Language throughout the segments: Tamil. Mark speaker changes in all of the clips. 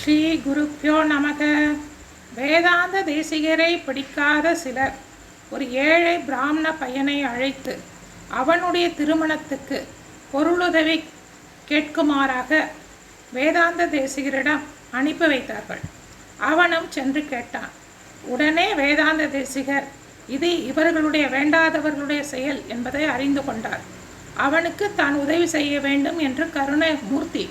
Speaker 1: ஸ்ரீ குருப்பியோ நமக. வேதாந்த தேசிகரை பிடிக்காத சிலர் ஒரு ஏழை பிராமண பையனை அழைத்து அவனுடைய திருமணத்துக்கு பொருளுதவி கேட்குமாறாக வேதாந்த தேசிகரிடம் அனுப்பி வைத்தார்கள். அவனும் சென்று கேட்டான் உடனே வேதாந்த தேசிகர் இது இவர்களுடைய வேண்டாதவர்களுடைய செயல் என்பதை அறிந்து கொண்டார். அவனுக்கு தான் உதவி செய்ய வேண்டும் என்று கருணை மூர்த்தி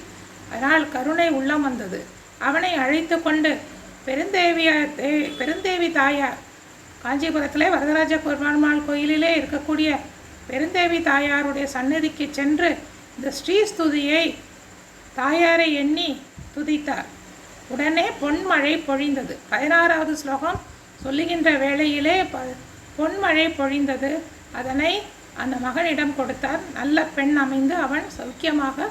Speaker 1: அதனால் கருணை உள்ளம் வந்தது. அவனை அழைத்து கொண்டு பெருந்தேவிய தே பெருந்தேவி தாயார் காஞ்சிபுரத்திலே வரதராஜ பெருமாள் கோயிலிலே இருக்கக்கூடிய பெருந்தேவி தாயாருடைய சன்னதிக்கு சென்று இந்த ஸ்ரீஸ்துதியை தாயாரை எண்ணி துதித்தார். உடனே பொன்மழை பொழிந்தது. பதினாறாவது ஸ்லோகம் சொல்லுகின்ற வேளையிலே ப பொன்மழை பொழிந்தது. அதனை அந்த மகனிடம் கொடுத்தார். நல்ல பெண் அமைந்து அவன் சௌக்கியமாக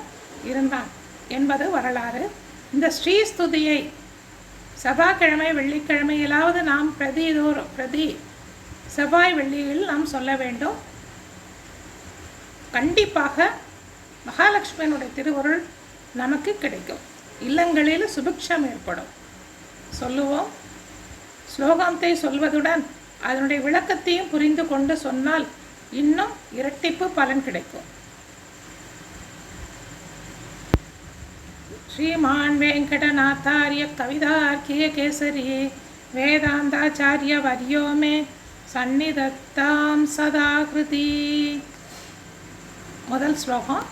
Speaker 1: இருந்தான் என்பது வரலாறு. இந்த ஸ்ரீஸ்துதியை செவ்வாய்க்கிழமை வெள்ளிக்கிழமையிலாவது நாம் பிரதி தோறும் பிரதி செவ்வாய் வெள்ளியில் நாம் சொல்ல வேண்டும். கண்டிப்பாக மகாலட்சுமியினுடைய திருவருள் நமக்கு கிடைக்கும். இல்லங்களில் சுபிக்ஷம் ஏற்படும். சொல்லுவோம். ஸ்லோகாந்தை சொல்வதுடன் அதனுடைய விளக்கத்தையும் புரிந்து கொண்டு சொன்னால் இன்னும் இரட்டிப்பு பலன் கிடைக்கும். ஸ்ரீமான் வெங்கடநாத்தாரிய கவிதார்க்கிய கேசரி வேதாந்தாச்சாரிய வரியோ மே சந்நிதத்தாம் சதாகிருதி. முதல் ஸ்லோகம்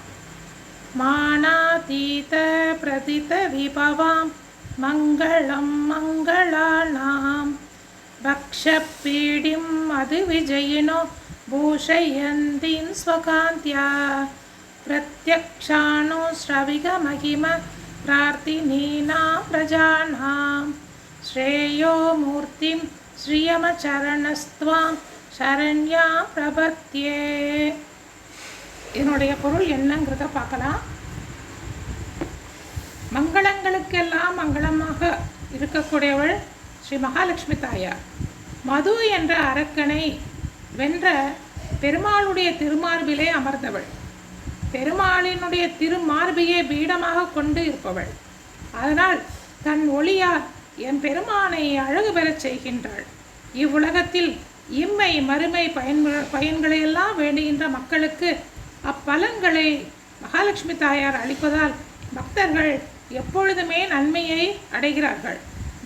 Speaker 1: மானாதீத பிரதித விபவாம் மங்களம் மங்களானாம் பக்ஷபீடிம் அது விஜயினோ பூஷயந்தின் ஸ்வகாந்தியா பிரத்யக்ஷாணோ ஸ்ரவிக மகிம प्रार्थिनीनां प्रजानां श्रेयो मूर्तिं श्रियमचरणस्त्वां शरण्या प्रपत्ये இதனுடைய பொருள் என்னங்கிறத பார்க்கலாம் மங்களங்களுக்கெல்லாம் மங்களமாக இருக்கக்கூடியவள் ஸ்ரீ மகாலட்சுமி தாயார் மது என்ற அரக்கனை வென்ற பெருமாளுடைய திருமார்பிலே அமர்ந்தவள் பெருமாளினுடைய திருமார்பையே பீடமாக கொண்டு இருப்பவள். அதனால் தன் ஒளியால் என் பெருமானை அழகு பெறச் செய்கின்றாள். இவ்வுலகத்தில் இம்மை மறுமை பயன் பயன்களையெல்லாம் வேண்டுகின்ற மக்களுக்கு அப்பலன்களை மகாலட்சுமி தாயார் அளிப்பதால் பக்தர்கள் எப்பொழுதுமே நன்மையை அடைகிறார்கள்.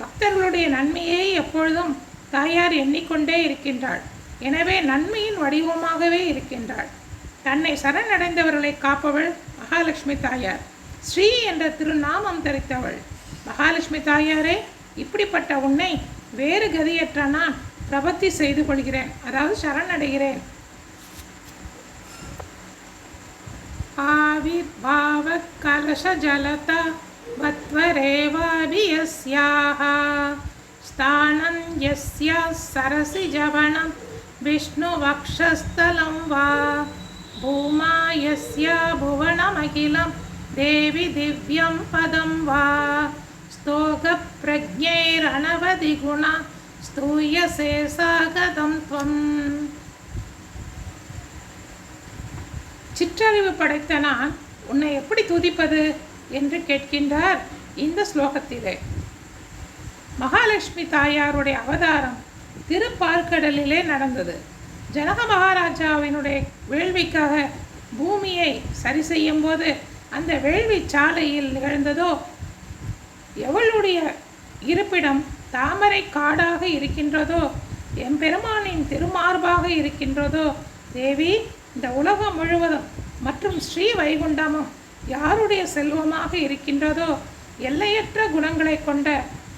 Speaker 1: பக்தர்களுடைய நன்மையை எப்பொழுதும் தாயார் எண்ணிக்கொண்டே இருக்கின்றாள். எனவே நன்மையின் வடிவமாகவே இருக்கின்றாள். தன்னை சரணடைந்தவர்களை காப்பவள் மகாலட்சுமி தாயார் ஸ்ரீ என்ற திருநாமம் தரித்தவள் மகாலட்சுமி தாயாரே இப்படிப்பட்ட உன்னை வேறு கதியற்ற நான் பிரபத்தி செய்து கொள்கிறேன் அதாவது சரணடைகிறேன் ஆவிர்பாவ கலச ஜலத வத்வரேவாபியஸ்யாः स्थानं यस्य सरसि जवनं विष्णुवक्षस्थलं वा भूमा यस्य भुवनमखिलं देवि दिव्यं पदं वा स्तोकप्रज्ञैरणवधिगुणा स्तूयसे सागतं त्वम् சிற்றறிவு படைத்த நான் உன்னை எப்படி துதிப்பது என்று கேட்கின்றார் இந்த ஸ்லோகத்திலே மகாலட்சுமி தாயாருடைய அவதாரம் திருப்பார்க்கடலிலே நடந்தது ஜனக மகாராஜாவினுடைய வேள்விக்காக பூமியை சரி செய்யும் போது அந்த வேள்வி சாலையில் நிகழ்ந்ததோ எவளுடைய இருப்பிடம் தாமரை காடாக இருக்கின்றதோ எம்பெருமானின் திருமார்பாக இருக்கின்றதோ தேவி இந்த உலகம் முழுவதும் மற்றும் ஸ்ரீ வைகுண்டமும் யாருடைய செல்வமாக இருக்கின்றதோ எல்லையற்ற குணங்களை கொண்ட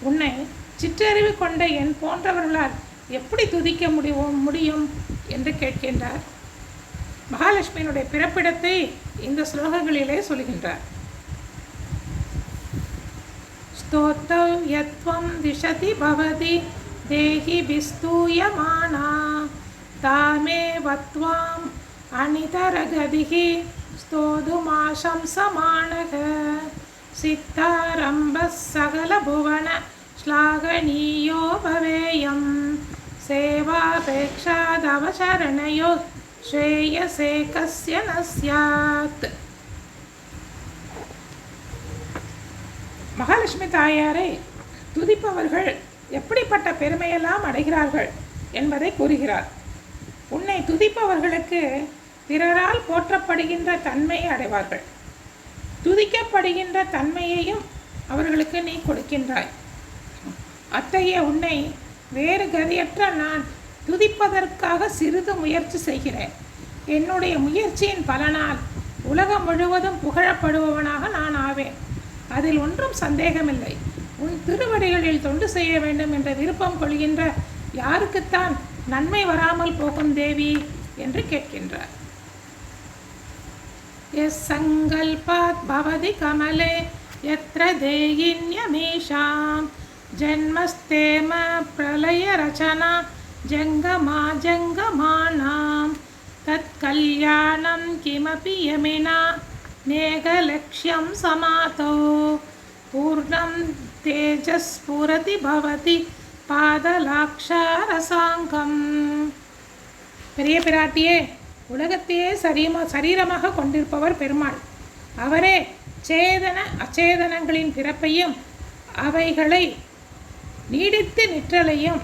Speaker 1: உன்னை சிற்றறிவு கொண்ட என் போன்றவர்களால் எப்படி துதிக்க முடியும் முடியும் என்று கேட்கின்றார் மகாலட்சுமியினுடைய பிறப்பிடத்தை இந்த ஸ்லோகங்களிலே சொல்கின்றார் स्तोतव्यत्वं दिशति भवति देहि विस्तूयमाना तामेव त्वाम् अनितरगतिः स्तोतुमाशंसमानः सिद्धारम्भः सकलभुवन श्लाघनीयो भवेयं सेवापेक्षादवचरणयो श्रेयसे कस्य न स्यात् மகாலட்சுமி தாயாரை துதிப்பவர்கள் எப்படிப்பட்ட பெருமையெல்லாம் அடைகிறார்கள் என்பதை கூறுகிறார் உன்னை துதிப்பவர்களுக்கு பிறரால் போற்றப்படுகின்ற தன்மையை அடைவார்கள் துதிக்கப்படுகின்ற தன்மையையும் அவர்களுக்கு நீ கொடுக்கின்றாய் அத்தகைய உன்னை வேறு கதியற்ற நான் துதிப்பதற்காக சிறிது முயற்சி செய்கிறேன். என்னுடைய முயற்சியின் பலனால் உலகம் முழுவதும் புகழப்படுபவனாக நான் ஆவேன். அதில் ஒன்றும் சந்தேகமில்லை. உன் திருவடிகளில் தொண்டு செய்ய வேண்டும் என்ற விருப்பம் கொள்கின்ற யாருக்குத்தான் நன்மை வராமல் போகும் தேவி என்று கேட்கின்றார். எஸ் சங்கல்பாத் பவதி கமலே எத்திர தேகின்யமேஷாம் ஜென்மஸ்தேம பிரளயரச்சனா ஜங்கமா ஜங்கமானாம் தத்கல்யாணம் கிமபி யமினா நேகலக்ஷ்யம் சமாதோ பூர்ணம் தேஜஸ் புரதி பவதி பாதலாக்ஷாரசாங்கம் பெரிய பிராட்டியே உலகத்தையே சரீம சரீரமாக கொண்டிருப்பவர் பெருமாள். அவரே சேதன அச்சேதனங்களின் பிறப்பையும் அவைகளை நீடித்து நிற்றலையும்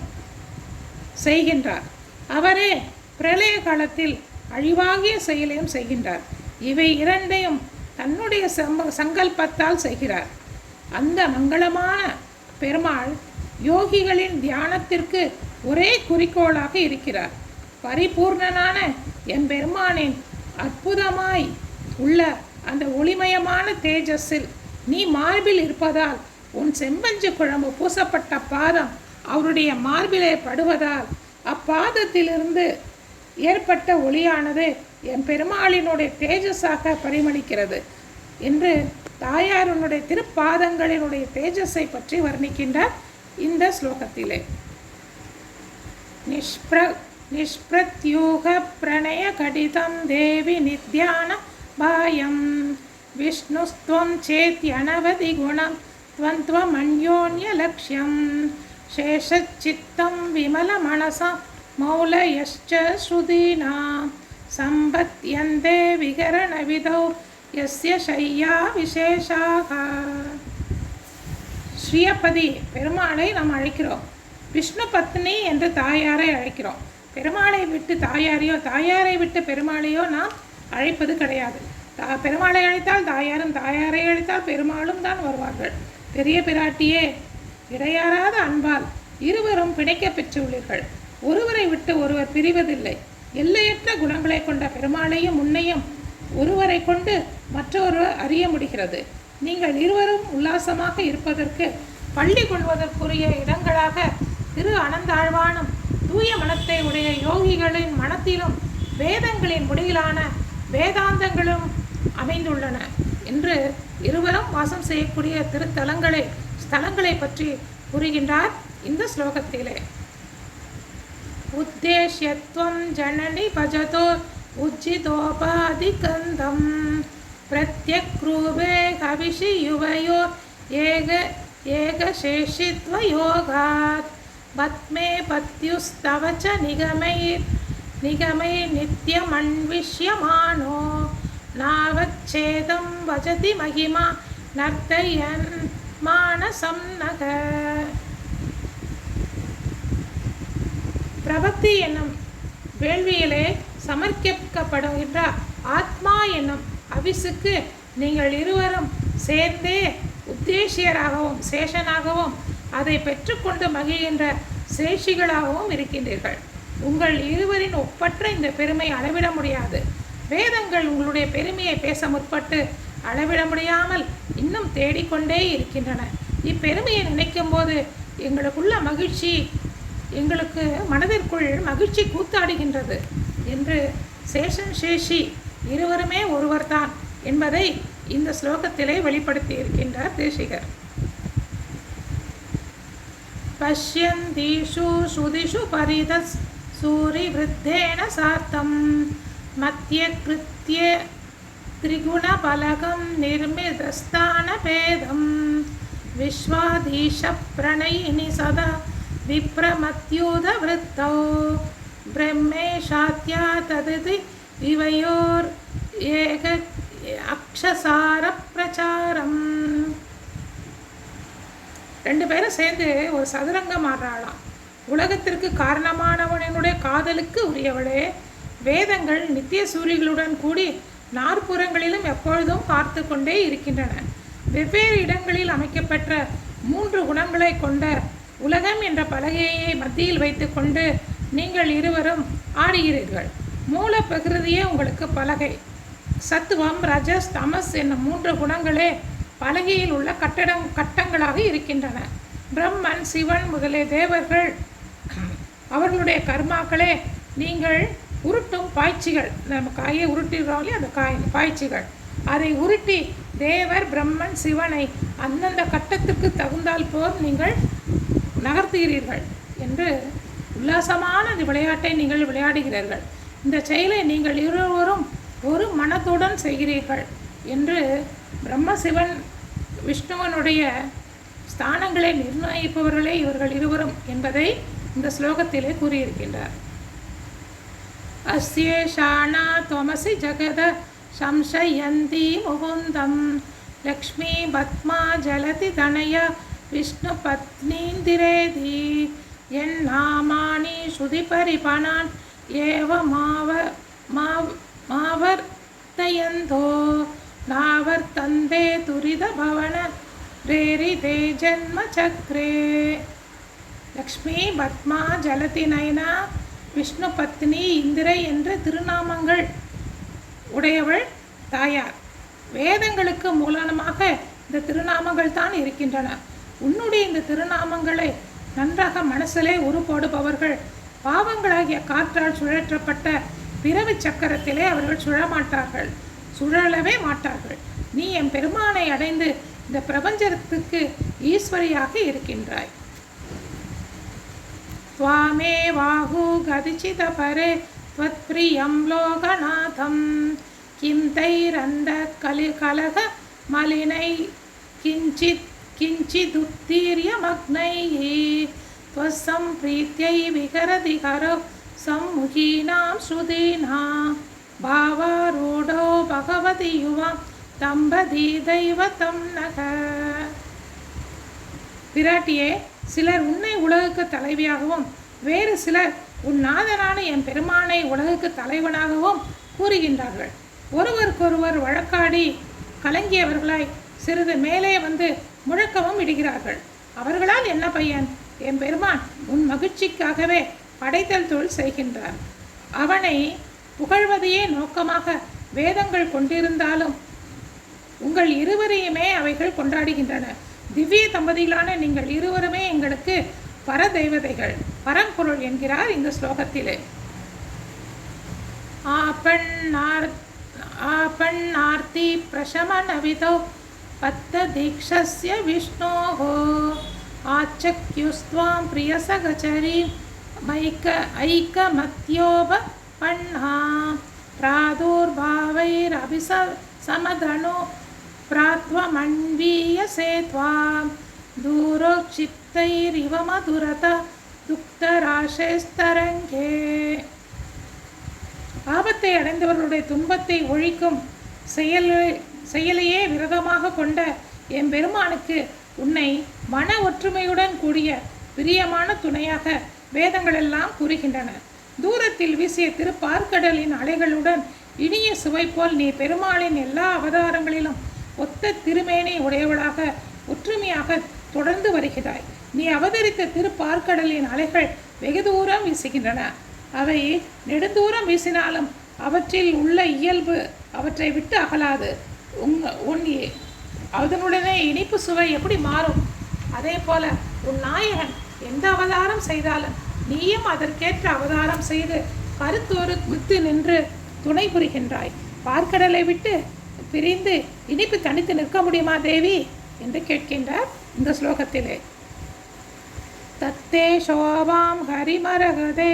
Speaker 1: செய்கின்றார். அவரே பிரளய காலத்தில் அழிவாகிய செயலையும் செய்கின்றார். இவை இரண்டையும் தன்னுடைய சம்ப சங்கல்பத்தால் செய்கிறார். அந்த மங்களமான பெருமாள் யோகிகளின் தியானத்திற்கு ஒரே குறிக்கோளாக இருக்கிறார். பரிபூர்ணனான என் பெருமானின் அற்புதமாய் உள்ள அந்த ஒளிமயமான தேஜஸில் நீ மார்பில் இருப்பதால் உன் செம்பஞ்சு குழம்பு பூசப்பட்ட பாதம் அவருடைய மார்பிலே படுவதால் அப்பாதத்திலிருந்து ஏற்பட்ட ஒளியானது என் பெருமாளினுடைய தேஜஸாக பரிமளிக்கிறது என்று தாயாருனுடைய திருப்பாதங்களினுடைய தேஜஸை பற்றி வர்ணிக்கின்றார் இந்த ஸ்லோகத்திலே. நிஷ்ப்ர நிஷ்பிரத்யூக பிரணய கடிதம் தேவி நித்யான பாயம் விஷ்ணுஸ்துவம் சேத்யனவதி குணம். त्वमन्योन्यलक्ष्यं शेषच्चित्तं विमलमनसा मौलयश्च श्रुतीनां सम्पद्यन्ते विकरणविधौ यस्य शय्या विशेषाः ஸ்ரீயப்பதி பெருமாளை நாம் அழைக்கிறோம் விஷ்ணு பத்னி என்று தாயாரை அழைக்கிறோம் பெருமாளை விட்டு தாயாரையோ தாயாரை விட்டு பெருமாளையோ நாம் அழைப்பது கிடையாது தா பெருமாளை அழைத்தால் தாயாரும் தாயாரை அழைத்தால் பெருமாளும் தான் வருவார்கள் பெரிய பிராட்டியே இடையாறாத அன்பால் இருவரும் பிணைக்க பெற்றுள்ளீர்கள். ஒருவரை விட்டு ஒருவர் பிரிவதில்லை. எல்லையற்ற குணங்களை கொண்ட பெருமாளையும் உன்னையும் ஒருவரை கொண்டு மற்றொருவர் அறிய முடிகிறது. நீங்கள் இருவரும் உல்லாசமாக இருப்பதற்கு பள்ளி கொள்வதற்குரிய இடங்களாக திரு அனந்தாழ்வானும் தூய மனத்தை உடைய யோகிகளின் மனத்திலும் வேதங்களின் முடியிலான வேதாந்தங்களும் அமைந்துள்ளன. என்று இருவரும் வாசம் செய்யக்கூடிய திருத்தலங்களை ஸ்தலங்களை பற்றி கூறுகின்றார் இந்த ஸ்லோகத்திலே. உத்தேஷ்யத்வம் ஜனனி பஜதோ உஜ்ஜிதோபாதிகந்தம் பிரத்யக்ரூபே கவிஷி யுவயோ ஏக ஏகசேஷித்வயோகாத் பத்மே பத்யுஸ்தவ நிகமை நிகமை நித்தியமன்விஷ்யமானோ நாவச்சேதம் வஜதி மகிமா நர்த்தயன் மானசம் நக. பிரபத்தி என்னும் வேள்வியிலே சமர்ப்பிக்கப்படுகின்ற ஆத்மா என்னும் அவிசுக்கு நீங்கள் இருவரும் சேர்ந்தே உத்தேசியராகவும் சேஷனாகவும் அதை பெற்றுக்கொண்டு மகிழ்கின்ற சேஷிகளாகவும் இருக்கின்றீர்கள். உங்கள் இருவரின் ஒப்பற்ற இந்த பெருமை அளவிட முடியாது. வேதங்கள் உங்களுடைய பெருமையை பேச முற்பட்டு அளவிட முடியாமல் இன்னும் தேடிக்கொண்டே இருக்கின்றன. இப்பெருமையை நினைக்கும் போது எங்களுக்குள்ள மகிழ்ச்சி எங்களுக்கு மனதிற்குள் மகிழ்ச்சி கூத்தாடுகின்றது என்று சேஷன் சேஷி இருவருமே ஒருவர்தான் என்பதை இந்த ஸ்லோகத்திலே வெளிப்படுத்தி இருக்கின்றார் தேசிகர். பஷ்யந்தீஷு சுதிஷு பரிதஸ் சூரி விருத்தேன சாத்தம் सार्धं मध्यकृत्य त्रिगुणफलकं निर्मितस्थानभेदं विश्वाधीशप्रणयिनि सदा विप्रमत्युधवृत्तौ ब्रह्मेशात्या तदिति विवयोर् एक अक्षसारप्रचारम् ரெண்டு பேரும் சேர்ந்து ஒரு சதுரங்கம் ஆடுறாளாம் உலகத்திற்கு காரணமானவனுடைய காதலுக்கு உரியவளே வேதங்கள் நித்திய சூரியர்களுடன் கூடி நாற்புறங்களிலும் எப்பொழுதும் பார்த்து கொண்டே இருக்கின்றன. வெவ்வேறு இடங்களில் அமைக்கப்பட்ட மூன்று குணங்களை கொண்ட உலகம் என்ற பலகையை மத்தியில் வைத்துக்கொண்டு நீங்கள் இருவரும் ஆடுகிறீர்கள். மூல பிரகிருதியே உங்களுக்கு பலகை. சத்துவம் ரஜஸ் தமஸ் என்னும் மூன்று குணங்களே பலகையில் உள்ள கட்டடம் கட்டங்களாக இருக்கின்றன. பிரம்மன் சிவன் முதலிய தேவர்கள் அவர்களுடைய கர்மாக்களே நீங்கள் உருட்டும் பாய்ச்சிகள். நம்ம காயை உருட்டுகிறோம் இல்லையா அந்த காய் பாய்ச்சிகள். அதை உருட்டி தேவர் பிரம்மன் சிவனை அந்தந்த கட்டத்துக்கு தகுந்தால் போல் நீங்கள் நகர்த்துகிறீர்கள் என்று உல்லாசமான அந்த விளையாட்டை நீங்கள் விளையாடுகிறீர்கள். இந்த செயலை நீங்கள் இருவரும் ஒரு மனத்துடன் செய்கிறீர்கள் என்று பிரம்மசிவன் விஷ்ணுவனுடைய ஸ்தானங்களை நிர்ணயிப்பவர்களே இவர்கள் இருவரும் என்பதை இந்த ஸ்லோகத்திலே கூறியிருக்கின்றார். अस्येषाणा त्वमसि जगद संशयन्ती मुकुन्दं लक्ष्मीपद्मा जलति तनय विष्णुपत्नीन्दिरेधि यन्नामानि श्रुतिपरिपणान् एव माव माव मावर्तयन्तो नावर्तन्ते तुरितभवन प्रेरिते जन्मचक्रे लक्ष्मीपद्मा जलति नयना விஷ்ணு பத்னி இந்திரை என்ற திருநாமங்கள் உடையவள் தாயார். வேதங்களுக்கு மூலமாக இந்த திருநாமங்கள் தான் இருக்கின்றன. உன்னுடைய இந்த திருநாமங்களை நன்றாக மனசிலே உருப்போடுபவர்கள் பாவங்களாகிய காற்றால் சுழற்றப்பட்ட பிறவி சக்கரத்திலே அவர்கள் சுழமாட்டார்கள். சுழலவே மாட்டார்கள். நீ என் பெருமானை அடைந்து இந்த பிரபஞ்சத்துக்கு ஈஸ்வரியாக இருக்கின்றாய். त्वामेवाहु गदिचिदपरे त्वत्प्रियं लोकनाथं किं तैरन्धकलिकलह मलिनै किञ्चित् किञ्चिदुत्तीर्यमग्नैः त्वस्सम्प्रीत्यै विहरति करो सम्मुखीनां श्रुतीनां भावारूढो भगवति युवा தம்பதி தெய்வத்தம் நக பிராட்டியே சிலர் உன்னை உலகுக்கு தலைவியாகவும் வேறு சிலர் உன் நாதனான என் பெருமானை உலகுக்கு தலைவனாகவும் கூறுகின்றார்கள். ஒருவருக்கொருவர் வழக்காடி கலங்கியவர்களாய் சிறிது மேலே வந்து முழக்கவும் இடுகிறார்கள். அவர்களால் என்ன பையன்? என் பெருமான் உன் மகிழ்ச்சிக்காகவே படைத்தல் தொழில் செய்கின்றார். அவனை புகழ்வதையே நோக்கமாக வேதங்கள் கொண்டிருந்தாலும் உங்கள் இருவரையுமே அவைகள் கொண்டாடுகின்றன. திவ்ய தம்பதிகளான நீங்கள் இருவருமே எங்களுக்கு பரதெய்வதைகள் பரம்பொருள் என்கிறார் இந்த ஸ்லோகத்திலே आपन्नार् आपन्नार्ति प्रशमनविदौ पत्तदीक्षस्य विष्णोः आचक्युस्त्वां प्रियसगचरी मैक ऐकमत्योपपन्ना प्रादुर्भावैरभिस समधनु प्रात्वमन्वीयसे त्वां दूरोक्षिप्तैरिव मधुरत दुक्तराशेस्तरङ्गे ஆபத்தை அடைந்தவர்களுடைய துன்பத்தை ஒழிக்கும் செயலை செயலையே விரதமாக கொண்ட என் பெருமானுக்கு உன்னை மன ஒற்றுமையுடன் கூடிய பிரியமான துணையாக வேதங்களெல்லாம் கூறுகின்றன தூரத்தில் வீசிய திருப்பார்க்கடலின் அலைகளுடன் இனிய சுவை போல் நீ பெருமாளின் எல்லா அவதாரங்களிலும் ஒத்த திருமேனி உடையவளாக ஒற்றுமையாக தொடர்ந்து வருகிறாய். நீ அவதரித்த திருப்பார்க்கடலின் அலைகள் வெகு தூரம் வீசுகின்றன. அவை நெடுந்தூரம் வீசினாலும் அவற்றில் உள்ள இயல்பு அவற்றை விட்டு அகலாது. உங்க உன் அதனுடனே இனிப்பு சுவை எப்படி மாறும்? அதே போல உன் நாயகன் எந்த அவதாரம் செய்தாலும் நீயும் அதற்கேற்ற அவதாரம் செய்து கருத்தோரு குத்து நின்று துணை புரிகின்றாய். பார்க்கடலை விட்டு பிரிந்து இனிப்பு தனித்து நிற்க முடியுமா தேவி? என்று கேட்கின்றார் இந்த ஸ்லோகத்திலே. தத்தே சோபாம் ஹரிமரகதே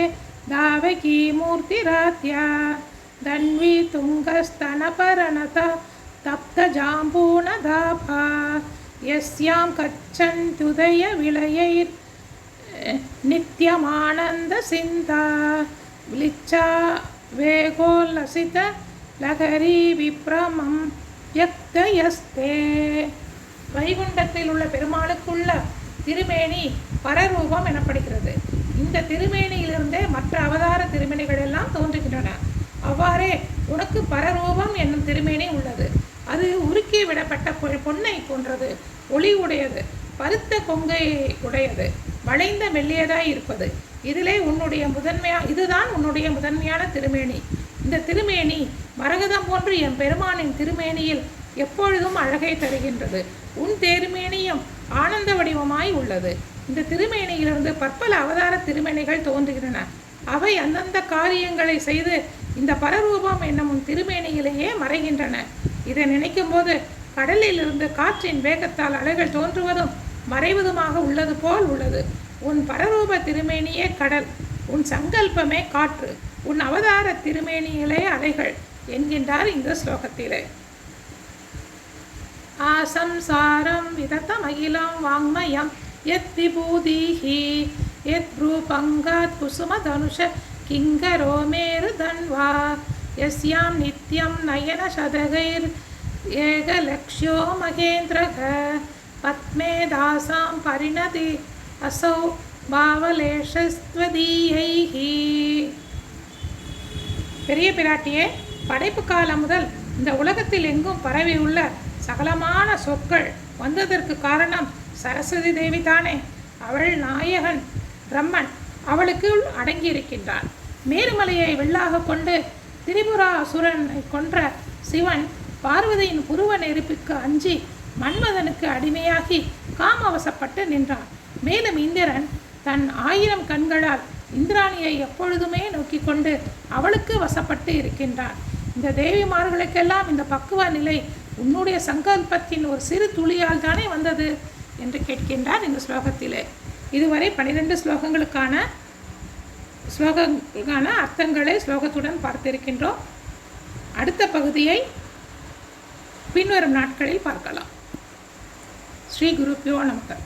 Speaker 1: தாவகி மூர்த்தி ராத்யா. தன்வி துங்கஸ்தனபரணத தப்த ஜாம்பூனதாபா எஸ்யாம் கச்சன் துதய விளையை நித்தியமானந்த சிந்தா. விளிச்சா வேகோல்லசித லகரி விப்ரமம் யக்தயஸ்தே. வைகுண்டத்தில் உள்ள பெருமாளுக்குள்ள திருமேனி பரரூபம் எனப்படுகிறது. இந்த திருமேனியிலிருந்தே மற்ற அவதார திருமேனிகள் எல்லாம் தோன்றுகின்றன. அவ்வாறே உனக்கு பரரூபம் என்னும் திருமேனி உள்ளது. அது உருக்கி விடப்பட்ட பொ- பொன்னை போன்றது. ஒளி உடையது. பருத்த கொங்கை உடையது. வளைந்த மெல்லியதாய் இருப்பது. இதிலே உன்னுடைய முதன்மையா இதுதான் உன்னுடைய முதன்மையான திருமேனி. இந்த திருமேனி மரகதம் போன்று என் பெருமானின் திருமேனியில் எப்பொழுதும் அழகை தருகின்றது. உன் திருமேனியும் ஆனந்த வடிவமாய் உள்ளது. இந்த திருமேனியிலிருந்து பற்பல அவதார திருமேனிகள் தோன்றுகின்றன. அவை அந்தந்த காரியங்களை செய்து இந்த பரரூபம் என்னும் உன் திருமேனியிலேயே மறைகின்றன. இதை நினைக்கும் போது கடலில் இருந்து காற்றின் வேகத்தால் அலைகள் தோன்றுவதும் மறைவதுமாக உள்ளது போல் உள்ளது. உன் பரரூப திருமேனியே கடல். உன் சங்கல்பமே காற்று. உன் அவதார திருமேனிகளே அலைகள் என்கின்றார் இந்த ஸ்லோகத்திலே. ஆசம்சாரம் விதத்தமகிலம் வாங்மயம். எத் விபூதிஹி எத் ரூபங்காத் குசுமதனுஷ கிங்கரோ மேரு தன்வா. எஸ்யாம் நித்யம் நயன சதகைர் ஏகலக்ஷ்யோ மகேந்திரக. பத்மே தாசாம் பரிணதி அசௌ பாவலேஷஸ்வதீயைஹி பெரிய பிராட்டியே படைப்பு காலம் முதல் இந்த உலகத்தில் எங்கும் பரவியுள்ள சகலமான சொற்கள் வந்ததற்கு காரணம் சரஸ்வதி தேவி தானே. அவள் நாயகன் பிரம்மன் அவளுக்குள் அடங்கியிருக்கின்றான். மேருமலையை வெள்ளாக கொண்டு திரிபுரா அசுரனை கொன்ற சிவன் பார்வதியின் புருவ நெருப்புக்கு அஞ்சி மன்மதனுக்கு அடிமையாகி காமவசப்பட்டு நின்றான். மேலும் இந்திரன் தன் ஆயிரம் கண்களால் இந்திராணியை எப்பொழுதுமே நோக்கி கொண்டு அவளுக்கு வசப்பட்டு இருக்கின்றான். இந்த தேவிமார்களுக்கெல்லாம் இந்த பக்குவ நிலை உன்னுடைய சங்கல்பத்தின் ஒரு சிறு துளியால் தானே வந்தது? என்று கேட்கின்றார் இந்த ஸ்லோகத்திலே. இதுவரை பன்னிரெண்டு ஸ்லோகங்களுக்கான ஸ்லோகங்களுக்கான அர்த்தங்களை ஸ்லோகத்துடன் பார்த்திருக்கின்றோம். அடுத்த பகுதியை பின்வரும் நாட்களில் பார்க்கலாம். ஸ்ரீ குருப்பியோ நமக்கு